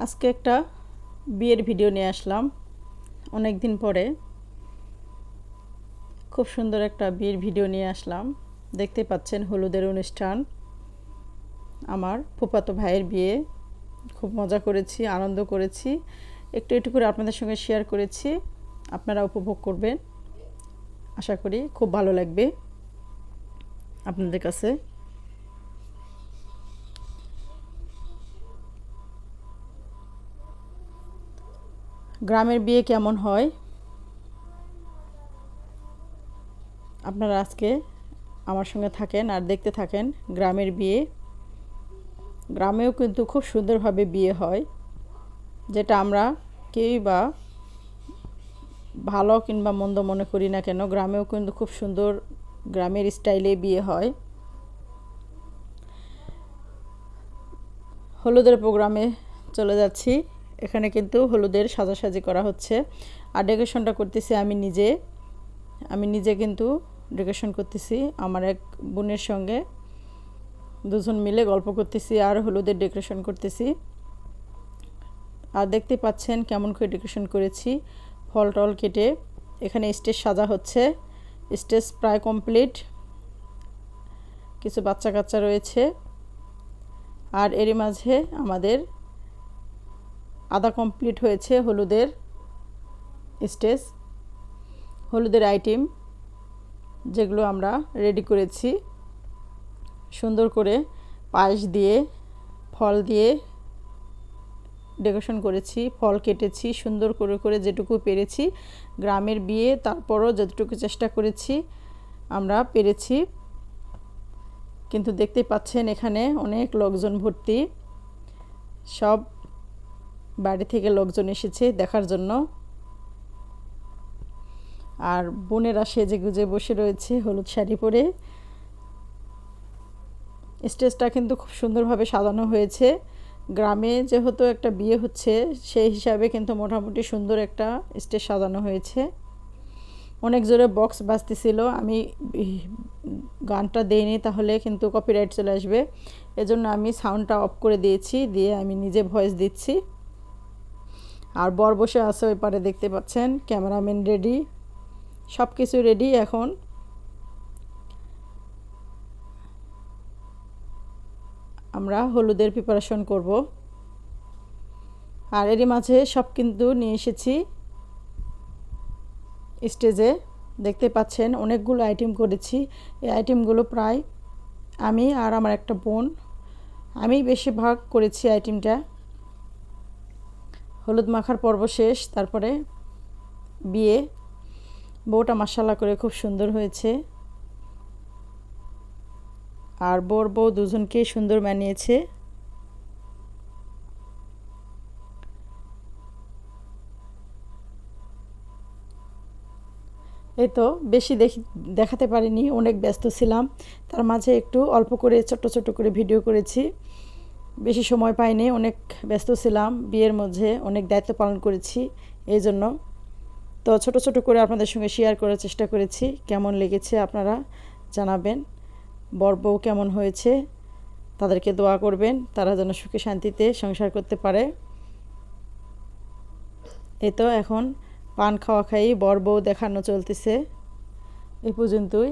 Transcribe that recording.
আজকে একটা বিয়ের ভিডিও নিয়ে আসলাম। অনেক দিন পরে খুব সুন্দর একটা বিয়ের ভিডিও নিয়ে আসলাম। দেখতে পাচ্ছেন হলুদের অনুষ্ঠান। আমার ফুপাতো ভাইয়ের বিয়ে। খুব মজা করেছি, আনন্দ করেছি। একটু একটু করে আপনাদের সঙ্গে শেয়ার করেছি। আপনারা উপভোগ করবেন। আশা করি খুব ভালো লাগবে আপনাদের কাছে। গ্রামের বিয়ে কেমন হয়? আপনারা আজকে আমার সঙ্গে থাকেন আর দেখতে থাকেন গ্রামের বিয়ে। গ্রামেও কিন্তু খুব সুন্দরভাবে বিয়ে হয়, যেটা আমরা কেউই বা ভালো কিংবা মন্দ মনে করি না কেন, গ্রামেও কিন্তু খুব সুন্দর গ্রামের স্টাইলে বিয়ে হয়। হলুদের প্রোগ্রামে চলে যাচ্ছি। এখানে কিন্তু হলুদের সাজাসাজি করা হচ্ছে। আর ডেকোরেশনটা করতেছি আমি নিজে। আমি নিজে কিন্তু ডেকোরেশন করতেছি। আমার এক বোনের সঙ্গে দুজন মিলে গল্প করতেছি আর হলুদের ডেকোরেশন করতেছি। আর দেখতে পাচ্ছেন কেমন করে ডেকোরেশন করেছি। ফল টল কেটে এখানে স্টেজ সাজা হচ্ছে। স্টেজ প্রায় কমপ্লিট। কিছু বাচ্চা কাচ্চা রয়েছে। আর এরই মাঝে আমাদের আদা কমপ্লিট হয়েছে হলুদের স্টেজ, হলুদের আইটেম যেগুলো আমরা রেডি করেছি। সুন্দর করে পায়েস দিয়ে, ফল দিয়ে ডেকোরেশন করেছি, ফল কেটেছি, সুন্দর করে করে যেটুকু পেরেছি। গ্রামের বিয়ে, তারপরও যতটুকু চেষ্টা করেছি, আমরা পেরেছি। কিন্তু দেখতে পাচ্ছেন এখানে অনেক লোকজন ভর্তি। সব বাড়ি থেকে লোকজন এসেছে দেখার জন্য। আর বোনেরা সেজে গুজে বসে রয়েছে হলুদ শাড়ি পরে। স্টেজটা কিন্তু খুব সুন্দরভাবে সাজানো হয়েছে। গ্রামে যেহেতু একটা বিয়ে হচ্ছে, সেই হিসাবে কিন্তু মোটামুটি সুন্দর একটা স্টেজ সাজানো হয়েছে। অনেক জোরে বক্স বাজতেছিল। আমি গানটা দেইনি, তাহলে কিন্তু কপিরাইট চলে আসবে। এজন্য আমি সাউন্ডটা অফ করে দিয়েছি, দিয়ে আমি নিজে ভয়েস দিচ্ছি। আর বর বসে আছে ওই পারে, দেখতে পাচ্ছেন, ক্যামেরাম্যান রেডি সব কিছু রেডি এখন। আমরা হলুদের প্রিপারেশন করব। আর এরই মাঝে সব কিন্তু নিয়ে এসেছি স্টেজে দেখতে পাচ্ছেন, অনেকগুলো আইটেম করেছি। এই আইটেমগুলো প্রায় আমি আর আমার একটা বোন আমি বেশিরভাগ করেছি আইটেমটা হলুদ মাখার পর্ব শেষ, তারপরে বিয়ে। বউটা মাসাল্লা করে খুব সুন্দর হয়েছে। আর বর বউ দুজনকেই সুন্দর মানিয়েছে। এই তো বেশি দেখি, দেখাতে পারিনি, অনেক ব্যস্ত ছিলাম। তার মাঝে একটু অল্প করে ছোট ছোট করে ভিডিও করেছি। বেশি সময় পাইনি, অনেক ব্যস্ত ছিলাম, বিয়ের মধ্যে অনেক দায়িত্ব পালন করেছি এই জন্য। তো ছোট ছোট করে আপনাদের সঙ্গে শেয়ার করার চেষ্টা করেছি, কেমন লেগেছে আপনারা জানাবেন। বর বউ কেমন হয়েছে, তাদেরকে দোয়া করবেন, তারা যেন সুখে শান্তিতে সংসার করতে পারে। এ তো এখন পান খাওয়া খাই বর বউ দেখানো চলতেছে। এই পর্যন্তই।